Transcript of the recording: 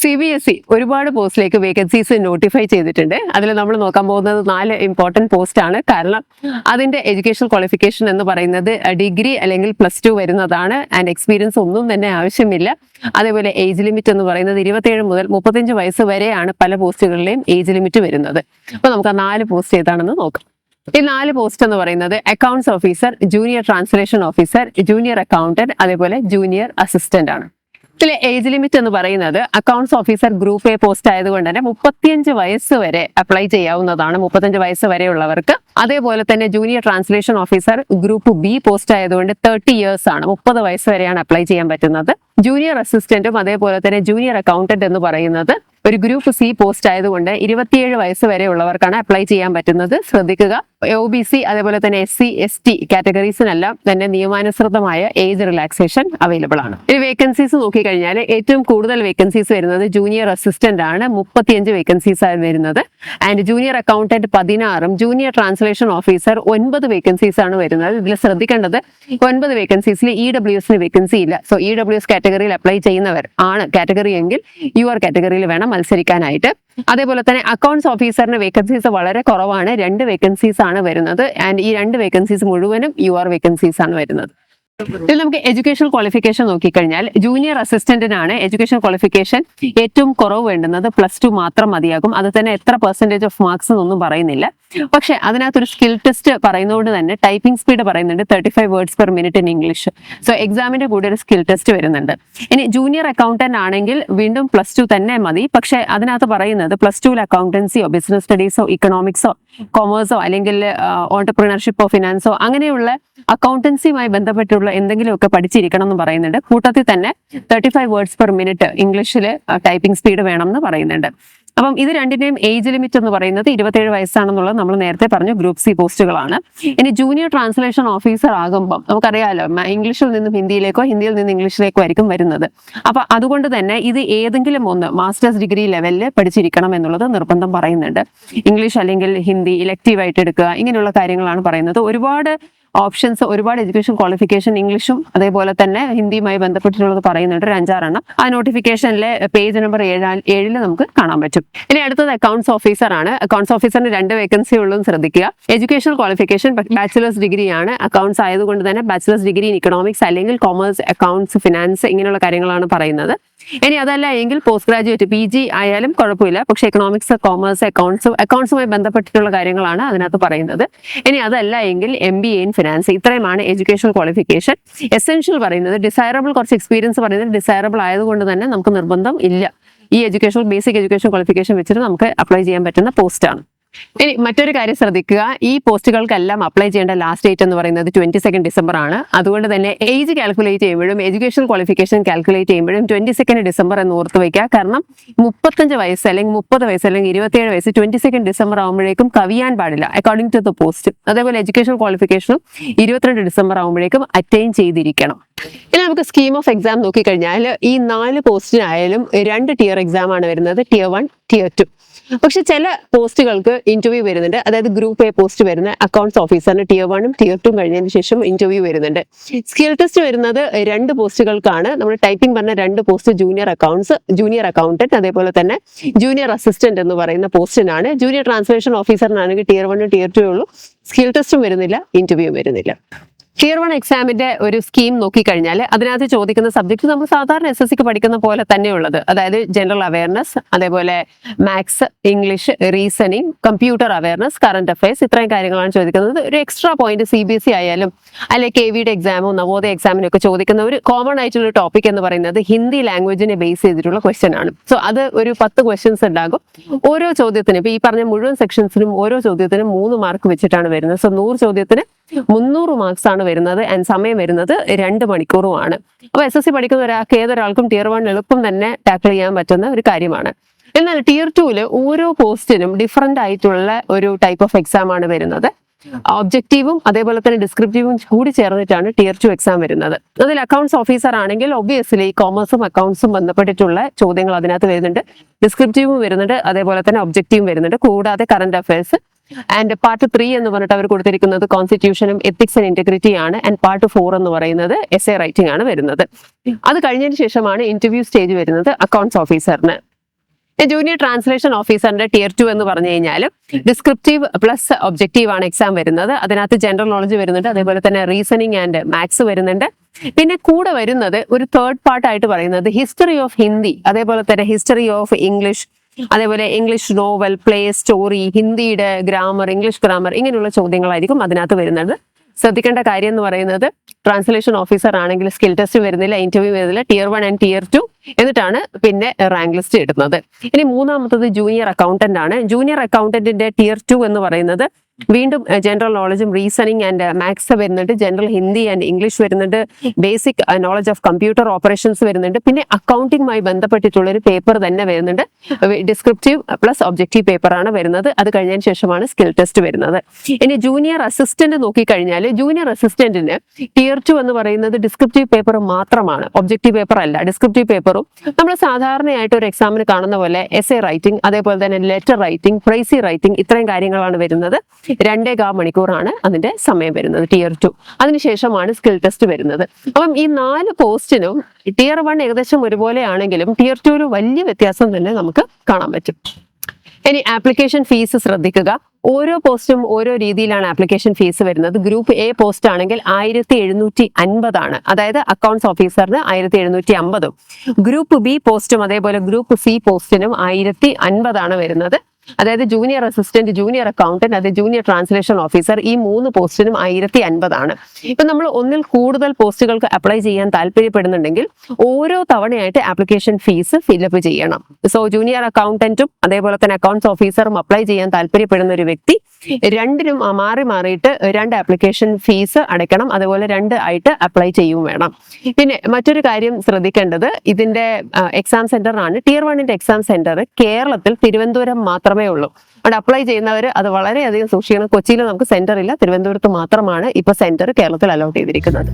C B S E ഒരുപാട് പോസ്റ്റിലേക്ക് vacancies notify ചെയ്തിട്ടുണ്ട്. അതിൽ നമ്മൾ നോക്കാൻ പോകുന്നത് നാല് ഇമ്പോർട്ടന്റ് പോസ്റ്റാണ് കാരണം അതിന്റെ എഡ്യൂക്കേഷൻ ക്വാളിഫിക്കേഷൻ എന്ന് പറയുന്നത് ഡിഗ്രി അല്ലെങ്കിൽ പ്ലസ് ടു വരുന്നതാണ്. ആൻഡ് എക്സ്പീരിയൻസ് ഒന്നും തന്നെ ആവശ്യമില്ല. അതേപോലെ ഏജ് ലിമിറ്റ് എന്ന് പറയുന്നത് ഇരുപത്തേഴ് മുതൽ മുപ്പത്തഞ്ച് വയസ്സ് വരെയാണ് പല പോസ്റ്റുകളിലെയും ഏജ് ലിമിറ്റ് വരുന്നത്. അപ്പോൾ നമുക്ക് ആ നാല് പോസ്റ്റ് ഏതാണെന്ന് നോക്കാം. ഈ നാല് പോസ്റ്റ് എന്ന് പറയുന്നത് accounts officer junior translation officer junior accountant അതേപോലെ ജൂനിയർ അസിസ്റ്റന്റ് ആണ്. ഇതിലെ ഏജ് ലിമിറ്റ് എന്ന് പറയുന്നത് accounts officer group A post ആയതുകൊണ്ട് തന്നെ മുപ്പത്തിയഞ്ച് വയസ്സ് വരെ അപ്ലൈ ചെയ്യാവുന്നതാണ്. മുപ്പത്തഞ്ച് വയസ്സ് വരെയുള്ളവർക്ക്. അതേപോലെ തന്നെ junior translation officer group B post ആയതുകൊണ്ട് തേർട്ടി ഇയേഴ്സ് ആണ്. മുപ്പത് വയസ്സ് വരെയാണ് അപ്ലൈ ചെയ്യാൻ പറ്റുന്നത്. ജൂനിയർ അസിസ്റ്റന്റും അതേപോലെ തന്നെ ജൂനിയർ അക്കൗണ്ടന്റ് എന്ന് പറയുന്നത് ഒരു ഗ്രൂപ്പ് സി പോസ്റ്റ് ആയതുകൊണ്ട് ഇരുപത്തിയേഴ് വയസ്സ് വരെ ഉള്ളവർക്കാണ് അപ്ലൈ ചെയ്യാൻ പറ്റുന്നത്. ശ്രദ്ധിക്കുക. ഒ ബി സി അതേപോലെ തന്നെ എസ് സി എസ് ടി കാറ്റഗറീസിനെല്ലാം തന്നെ നിയമാനുസൃതമായ ഏജ് റിലാക്സേഷൻ അവൈലബിൾ ആണ്. ഈ വേക്കൻസീസ് നോക്കിക്കഴിഞ്ഞാൽ ഏറ്റവും കൂടുതൽ വേക്കൻസീസ് വരുന്നത് ജൂനിയർ അസിസ്റ്റന്റ് ആണ്. മുപ്പത്തിയഞ്ച് വേക്കൻസീസ് ആണ് വരുന്നത്. ആൻഡ് ജൂനിയർ അക്കൗണ്ടന്റ് പതിനാറും ജൂനിയർ ട്രാൻസ്ലേഷൻ ഓഫീസർ ഒൻപത് വേക്കൻസീസ് ആണ് വരുന്നത്. ഇതിൽ ശ്രദ്ധിക്കേണ്ടത് ഒൻപത് വേക്കൻസീസിൽ ഇ ഡബ്ല്യു എസിന് വേക്കൻസി ഇല്ല. സോ ഇ ഡബ്ല്യു എസ് കാറ്റഗറിയിൽ അപ്ലൈ ചെയ്യുന്നവർ ആണ് കാറ്റഗറി എങ്കിൽ യു ആർ കാറ്റഗറിയിൽ വേണം മത്സരിക്കാനായിട്ട്. അതേപോലെ തന്നെ അക്കൗണ്ട്സ് ഓഫീസറിന് വേക്കൻസീസ് വളരെ കുറവാണ്. രണ്ട് വേക്കൻസീസ് ആണ് വരുന്നത്. ആൻഡ് ഈ രണ്ട് വേക്കൻസീസ് മുഴുവനും യു ആർ വേക്കൻസീസ് ആണ് വരുന്നത്. ഇതിൽ നമുക്ക് എഡ്യൂക്കേഷണൽ ക്വാളിഫിക്കേഷൻ നോക്കിക്കഴിഞ്ഞാൽ ജൂനിയർ അസിസ്റ്റന്റിനാണ് എഡ്യൂക്കേഷൻ ക്വാളിഫിക്കേഷൻ ഏറ്റവും കുറവ് വേണ്ടുന്നത്. പ്ലസ് ടു മാത്രം മതിയാകും. അത് തന്നെ എത്ര പെർസെന്റേജ് ഓഫ് മാർക്സ് എന്നൊന്നും പറയുന്നില്ല. പക്ഷേ അതിനകത്തൊരു സ്കിൽ ടെസ്റ്റ് പറയുന്നതുകൊണ്ട് തന്നെ ടൈപ്പിംഗ് സ്പീഡ് പറയുന്നുണ്ട്. Thirty five words per minute in English so എക്സാമിന്റെ കൂടെ ഒരു സ്കിൽ ടെസ്റ്റ് വരുന്നുണ്ട്. ഇനി ജൂനിയർ അക്കൗണ്ടന്റ് ആണെങ്കിൽ വീണ്ടും പ്ലസ് ടു തന്നെ മതി. പക്ഷെ അതിനകത്ത് പറയുന്നത് പ്ലസ് ടുവിൽ അക്കൗണ്ടൻസിയോ ബിസിനസ് സ്റ്റഡീസോ ഇക്കണോമിക്സോ കൊമേഴ്സോ അല്ലെങ്കിൽ ഓണ്ടർപ്രീനർഷിപ്പോ ഫിനാൻസോ അങ്ങനെയുള്ള അക്കൗണ്ടൻസിയുമായി ബന്ധപ്പെട്ടുള്ള എന്തെങ്കിലുമൊക്കെ പഠിച്ചിരിക്കണം എന്ന് പറയുന്നുണ്ട്. കൂട്ടത്തിൽ തന്നെ thirty five words per minute ഇംഗ്ലീഷിൽ ടൈപ്പിംഗ് സ്പീഡ് വേണം എന്ന് പറയുന്നുണ്ട്. അപ്പം ഇത് രണ്ടിന്റെയും ഏജ് ലിമിറ്റ് എന്ന് പറയുന്നത് ഇരുപത്തേഴ് വയസ്സാണെന്നുള്ളത് നമ്മൾ നേരത്തെ പറഞ്ഞു ഗ്രൂപ്പ് സി പോസ്റ്റുകളാണ് ഇനി ജൂനിയർ ട്രാൻസ്ലേഷൻ ഓഫീസർ ആകുമ്പം നമുക്കറിയാലോ ഇംഗ്ലീഷിൽ നിന്നും ഹിന്ദിയിലേക്കോ ഹിന്ദിയിൽ നിന്ന് ഇംഗ്ലീഷിലേക്കോ ആയിരിക്കും വരുന്നത്. അപ്പൊ അതുകൊണ്ട് തന്നെ ഇത് ഏതെങ്കിലും ഒന്ന് മാസ്റ്റേഴ്സ് ഡിഗ്രി ലെവലിൽ പഠിച്ചിരിക്കണം എന്നുള്ളത് നിർബന്ധം പറയുന്നുണ്ട്. ഇംഗ്ലീഷ് അല്ലെങ്കിൽ ഹിന്ദി ഇലക്റ്റീവ് ആയിട്ട് എടുക്കുക ഇങ്ങനെയുള്ള കാര്യങ്ങളാണ് പറയുന്നത്. ഒരുപാട് ഓപ്ഷൻസ് ഒരുപാട് എഡ്യൂക്കേഷൻ ക്വാളിഫിക്കേഷൻ ഇംഗ്ലീഷും അതേപോലെ തന്നെ ഹിന്ദിയുമായി ബന്ധപ്പെട്ടിട്ടുള്ളത് പറയുന്നുണ്ട് ഒരു അഞ്ചാറെണ്ണം. ആ നോട്ടിഫിക്കേഷനിലെ പേജ് നമ്പർ ഏഴാ ഏഴിൽ നമുക്ക് കാണാൻ പറ്റും. ഇനി അടുത്തത് അക്കൗണ്ട്സ് ഓഫീസർ ആണ്. അക്കൗണ്ട്സ് ഓഫീസറിന് രണ്ട് വേക്കൻസി ഉള്ളതും ശ്രദ്ധിക്കുക. എഡ്യൂക്കേഷൻ ക്വാളിഫിക്കേഷൻ ബാച്ചിലേഴ്സ് ഡിഗ്രി ആണ്. അക്കൗണ്ട്സ് ആയതുകൊണ്ട് തന്നെ ബാച്ചിലേഴ്സ് ഡിഗ്രി ഇൻ ഇക്കണോമിക്സ് അല്ലെങ്കിൽ കോമേഴ്സ് അക്കൗണ്ട്സ് ഫിനാൻസ് ഇങ്ങനെയുള്ള കാര്യങ്ങളാണ് പറയുന്നത്. ഇനി അതല്ല എങ്കിൽ പോസ്റ്റ് ഗ്രാജുവേറ്റ് പി ജി ആയാലും കുഴപ്പമില്ല. പക്ഷേ എക്കണോമിക്സ് കോമേഴ്സ് അക്കൗണ്ട്സ് അക്കൗണ്ട്സുമായി ബന്ധപ്പെട്ടിട്ടുള്ള കാര്യങ്ങളാണ് അതിനകത്ത് പറയുന്നത്. ഇനി അതല്ല എങ്കിൽ M B A in finance ഇത്രയുമാണ് എഡ്യൂക്കേഷൻ ക്വാളിഫിക്കേഷൻ എസെൻഷ്യൽ പറയുന്നത് ഡിസൈറബിൾ കുറച്ച് എക്സ്പീരിയൻസ് പറയുന്നത് ഡിസൈറബിൾ ആയതുകൊണ്ട് തന്നെ നമുക്ക് നിർബന്ധം ഇല്ല. ഈ എഡ്യൂക്കേഷൻ ബേസിക് എഡ്യൂക്കേഷൻ ക്വാളിഫിക്കേഷൻ വെച്ചിട്ട് നമുക്ക് അപ്ലൈ ചെയ്യാൻ പറ്റുന്ന പോസ്റ്റാണ് ഇനി മറ്റൊരു കാര്യം ശ്രദ്ധിക്കുക. ഈ പോസ്റ്റുകൾക്കെല്ലാം അപ്ലൈ ചെയ്യേണ്ട ലാസ്റ്റ് ഡേറ്റ് എന്ന് പറയുന്നത് ട്വന്റി സെക്കൻഡ് ഡിസംബർ ആണ്. അതുകൊണ്ട് തന്നെ ഏജ് കാൽക്കുലേറ്റ് ചെയ്യുമ്പോഴും എഡ്യൂക്കേഷൻ ക്വാളിഫിക്കേഷൻ കാൽക്കുലേറ്റ് ചെയ്യുമ്പോഴും ട്വന്റി സെക്കൻഡ് ഡിസംബർ എന്ന് ഓർത്ത് വയ്ക്കുക കാരണം മുപ്പത്തഞ്ച് വയസ്സ് അല്ലെങ്കിൽ മുപ്പത് വയസ്സ് അല്ലെങ്കിൽ ഇരുപത്തിയേഴ് വയസ്സ് ട്വന്റി സെക്കൻഡ് ഡിസംബർ ആകുമ്പോഴേക്കും കവിയാൻ പാടില്ല. അക്കോർഡിംഗ് ടു ദ പോസ്റ്റ് അതേപോലെ എഡ്യൂക്കേഷൻ ക്വാളിഫിക്കേഷനും ഇരുപത്തിരണ്ട് ഡിസംബർ ആകുമ്പോഴേക്കും അറ്റൈൻ ചെയ്തിരിക്കണം. ഇനി നമുക്ക് സ്കീം ഓഫ് എക്സാം നോക്കിക്കഴിഞ്ഞാൽ ഈ നാല് പോസ്റ്റിനായാലും രണ്ട് ടിയർ എക്സാം ആണ് വരുന്നത്. ടിയർ വൺ ടിയർ ടു പക്ഷെ ചില പോസ്റ്റുകൾക്ക് ഇന്റർവ്യൂ വരുന്നുണ്ട്. അതായത് ഗ്രൂപ്പ് എ പോസ്റ്റ് വരുന്ന അക്കൗണ്ട്സ് ഓഫീസറിന് ടിയർ വണ്ണും ടിയർ ടു കഴിഞ്ഞതിന് ശേഷം ഇന്റർവ്യൂ വരുന്നുണ്ട്. സ്കിൽ ടെസ്റ്റ് വരുന്നത് രണ്ട് പോസ്റ്റുകൾക്കാണ്. നമ്മൾ ടൈപ്പിംഗ് പറഞ്ഞ രണ്ട് post junior accounts junior accountant അതേപോലെ തന്നെ ജൂനിയർ അസിസ്റ്റന്റ് എന്ന് പറയുന്ന പോസ്റ്റിനാണ് ജൂനിയർ ട്രാൻസ്ലേഷൻ ഓഫീസറിനാണെങ്കിൽ ടിയർ വണ്ണും ടിയർ ടു ഉള്ളൂ. സ്കിൽ ടെസ്റ്റും വരുന്നില്ല ഇന്റർവ്യൂ വരുന്നില്ല. ടിയർ വൺ എക്സാമിന്റെ ഒരു സ്കീം നോക്കിക്കഴിഞ്ഞാൽ അതിനകത്ത് ചോദിക്കുന്ന സബ്ജക്ട് നമ്മൾ സാധാരണ എസ് എസ് സിക്ക് പഠിക്കുന്ന പോലെ തന്നെയുള്ളത് അതായത് ജനറൽ അവയർനെസ് അതേപോലെ maths English reasoning computer awareness current affairs ഇത്രയും കാര്യങ്ങളാണ് ചോദിക്കുന്നത്. ഒരു extra point C B S E ആയാലും അല്ലെങ്കിൽ കെ വിയുടെ എക്സാമോ നവോദയ എക്സാമിനും ഒക്കെ ചോദിക്കുന്ന ഒരു കോമൺ ആയിട്ടുള്ള ടോപ്പിക് എന്ന് പറയുന്നത് ഹിന്ദി ലാംഗ്വേജിനെ ബേസ് ചെയ്തിട്ടുള്ള ക്വസ്റ്റ്യൻ ആണ്. സോ അത് ഒരു പത്ത് ക്വസ്റ്റ്യൻസ് ഉണ്ടാകും. ഓരോ ചോദ്യത്തിനും ഇപ്പൊ ഈ പറഞ്ഞ മുഴുവൻ സെക്ഷൻസിനും ഓരോ ചോദ്യത്തിനും മൂന്ന് മാർക്ക് വെച്ചിട്ടാണ് വരുന്നത്. സോ നൂറ് ചോദ്യത്തിന് മുന്നൂറ് മാർക്സ് ആണ് വരുന്നത് ആൻഡ് സമയം വരുന്നത് രണ്ട് മണിക്കൂറുമാണ്. അപ്പോൾ എസ് എസ് സി പഠിക്കുന്ന ഒരാൾക്ക് ഏതൊരാൾക്കും ടിയർ വൺ എളുപ്പം തന്നെ ടാക്കിൾ ചെയ്യാൻ പറ്റുന്ന ഒരു കാര്യമാണ്. എന്നാൽ ടിയർ ടുവിൽ ഓരോ പോസ്റ്റിനും ഡിഫറെന്റ് ആയിട്ടുള്ള ഒരു ടൈപ്പ് ഓഫ് എക്സാം ആണ് വരുന്നത്. ഒബ്ജക്റ്റീവും അതേപോലെ തന്നെ ഡിസ്ക്രിപ്റ്റീവും കൂടി ചേർന്നിട്ടാണ് ടിയർ ടു എക്സാം വരുന്നത്. അതിൽ അക്കൗണ്ട്സ് ഓഫീസർ ആണെങ്കിൽ ഒബ്വിയസ്ലി കോമേഴ്സും അക്കൗണ്ട്സും ബന്ധപ്പെട്ടിട്ടുള്ള ചോദ്യങ്ങൾ അതിനകത്ത് വരുന്നുണ്ട്. ഡിസ്ക്രിപ്റ്റീവും വരുന്നുണ്ട് അതേപോലെ തന്നെ ഒബ്ജക്റ്റീവും വരുന്നുണ്ട്. കൂടാതെ current affairs and part three എന്ന് പറഞ്ഞിട്ട് അവർ കൊടുത്തിരിക്കുന്നത് കോൺസ്റ്റിറ്റ്യൂഷനും എത്തിക്സ് ആൻഡ് ഇന്റഗ്രിറ്റി ആണ്. ആൻഡ് പാർട്ട് ഫോർ എന്ന് പറയുന്നത് എസ് എ റൈറ്റിംഗ് ആണ് വരുന്നത്. അത് കഴിഞ്ഞതിന് ശേഷമാണ് ഇന്റർവ്യൂ സ്റ്റേജ് വരുന്നത് അക്കൗണ്ട്സ് ഓഫീസറിന് ജൂനിയർ ട്രാൻസ്ലേഷൻ ഓഫീസറിന്റെ ടിയർ ടു എന്ന് പറഞ്ഞു കഴിഞ്ഞാൽ ഡിസ്ക്രിപ്റ്റീവ് പ്ലസ് ഒബ്ജക്റ്റീവ് ആണ് എക്സാം വരുന്നത്. അതിനകത്ത് ജനറൽ നോളജ് വരുന്നുണ്ട്. അതേപോലെ തന്നെ റീസണിങ് ആൻഡ് മാത്സ് വരുന്നുണ്ട്. പിന്നെ കൂടെ വരുന്നത് ഒരു തേർഡ് പാർട്ടായിട്ട് പറയുന്നത് ഹിസ്റ്ററി ഓഫ് ഹിന്ദി അതേപോലെ തന്നെ ഹിസ്റ്ററി ഓഫ് ഇംഗ്ലീഷ് അതേപോലെ ഇംഗ്ലീഷ് നോവൽ പ്ലേ സ്റ്റോറി ഹിന്ദിയുടെ ഗ്രാമർ ഇംഗ്ലീഷ് ഗ്രാമർ ഇങ്ങനെയുള്ള ചോദ്യങ്ങളായിരിക്കും അതിനകത്ത് വരുന്നത്. ശ്രദ്ധിക്കേണ്ട കാര്യം എന്ന് പറയുന്നത് ട്രാൻസ്ലേഷൻ ഓഫീസർ ആണെങ്കിൽ സ്കിൽ ടെസ്റ്റ് വരുന്നില്ല ഇന്റർവ്യൂ വരുന്നില്ല tier one and tier two എന്നിട്ടാണ് പിന്നെ റാങ്ക് ലിസ്റ്റ് ഇടുന്നത്. ഇനി മൂന്നാമത്തത് ജൂനിയർ അക്കൗണ്ടന്റ് ആണ്. ജൂനിയർ അക്കൗണ്ടന്റിന്റെ ടിയർ ടു എന്ന് പറയുന്നത് വീണ്ടും ജനറൽ നോളജും റീസണിങ് ആൻഡ് മാത്സ് വരുന്നുണ്ട്. ജനറൽ ഹിന്ദി ആൻഡ് ഇംഗ്ലീഷ് വരുന്നുണ്ട്. Basic knowledge of computer operations വരുന്നുണ്ട്. പിന്നെ അക്കൗണ്ടിങ്ങുമായി ബന്ധപ്പെട്ടിട്ടുള്ള ഒരു പേപ്പർ തന്നെ വരുന്നുണ്ട്. ഡിസ്ക്രിപ്റ്റീവ് പ്ലസ് ഒബ്ജക്റ്റീവ് പേപ്പർ ആണ് വരുന്നത്. അത് കഴിഞ്ഞതിന് ശേഷമാണ് സ്കിൽ ടെസ്റ്റ് വരുന്നത്. ഇനി ജൂനിയർ അസിസ്റ്റന്റ് നോക്കിക്കഴിഞ്ഞാൽ ജൂനിയർ അസിസ്റ്റന്റിന് ടിയർ ടു എന്ന് പറയുന്നത് ഡിസ്ക്രിപ്റ്റീവ് പേപ്പർ മാത്രമാണ്. ഒബ്ജക്റ്റീവ് പേപ്പർ അല്ല. ഡിസ്ക്രിപ്റ്റീവ് പേപ്പറും നമ്മൾ സാധാരണയായിട്ട് ഒരു എക്സാമിന് കാണുന്ന പോലെ എസ് എ റൈറ്റിംഗ് അതേപോലെ തന്നെ ലെറ്റർ റൈറ്റിംഗ് പ്രൈസി റൈറ്റിംഗ് ഇത്രയും കാര്യങ്ങളാണ് വരുന്നത്. രണ്ടേ കാ മണിക്കൂറാണ് അതിന്റെ സമയം വരുന്നത് ടിയർ ടു അതിനുശേഷമാണ് സ്കിൽ ടെസ്റ്റ് വരുന്നത്. അപ്പം ഈ നാല് പോസ്റ്റിനും ടിയർ വൺ ഏകദേശം ഒരുപോലെ ആണെങ്കിലും ടിയർ ടുവിൽ വലിയ വ്യത്യാസം തന്നെ നമുക്ക് കാണാൻ പറ്റും. ഇനി ആപ്ലിക്കേഷൻ ഫീസ് ശ്രദ്ധിക്കുക. ഓരോ പോസ്റ്റും ഓരോ രീതിയിലാണ് ആപ്ലിക്കേഷൻ ഫീസ് വരുന്നത്. ഗ്രൂപ്പ് എ പോസ്റ്റ് ആണെങ്കിൽ ആയിരത്തി എഴുന്നൂറ്റി അൻപതാണ് അതായത് അക്കൗണ്ട്സ് ഓഫീസറിന് ആയിരത്തി എഴുന്നൂറ്റി അമ്പതും ഗ്രൂപ്പ് ബി പോസ്റ്റും അതേപോലെ ഗ്രൂപ്പ് സി പോസ്റ്റിനും ആയിരത്തി അൻപതാണ് വരുന്നത്. അതായത് ജൂനിയർ അസിസ്റ്റന്റ് ജൂനിയർ അക്കൗണ്ടന്റ് അതായത് ജൂനിയർ ട്രാൻസ്ലേഷൻ ഓഫീസർ ഈ മൂന്ന് പോസ്റ്റിനും ആയിരത്തി അൻപതാണ് ഇപ്പൊ നമ്മൾ ഒന്നിൽ കൂടുതൽ പോസ്റ്റുകൾക്ക് അപ്ലൈ ചെയ്യാൻ താല്പര്യപ്പെടുന്നുണ്ടെങ്കിൽ ഓരോ തവണയായിട്ട് ആപ്ലിക്കേഷൻ ഫീസ് ഫില്ലപ്പ് ചെയ്യണം. സോ ജൂനിയർ അക്കൗണ്ടന്റും അതേപോലെ തന്നെ അക്കൗണ്ട്സ് ഓഫീസറും അപ്ലൈ ചെയ്യാൻ താല്പര്യപ്പെടുന്ന ഒരു വ്യക്തി രണ്ടിനും മാറി മാറിയിട്ട് രണ്ട് ആപ്ലിക്കേഷൻ ഫീസ് അടയ്ക്കണം. അതുപോലെ രണ്ട് ആയിട്ട് അപ്ലൈ ചെയ്യും വേണം. പിന്നെ മറ്റൊരു കാര്യം ശ്രദ്ധിക്കേണ്ടത് ഇതിന്റെ എക്സാം സെന്ററാണ് ടിയർ വണ്ണിന്റെ എക്സാം സെന്റർ കേരളത്തിൽ തിരുവനന്തപുരം മാത്രമേ ഉള്ളൂ. അവിടെ അപ്ലൈ ചെയ്യുന്നവർ അത് വളരെയധികം സൂക്ഷിക്കണം. കൊച്ചിയിൽ നമുക്ക് സെന്റർ ഇല്ല. തിരുവനന്തപുരത്ത് മാത്രമാണ് ഇപ്പൊ സെന്റർ കേരളത്തിൽ അലോട്ട് ചെയ്തിരിക്കുന്നത്.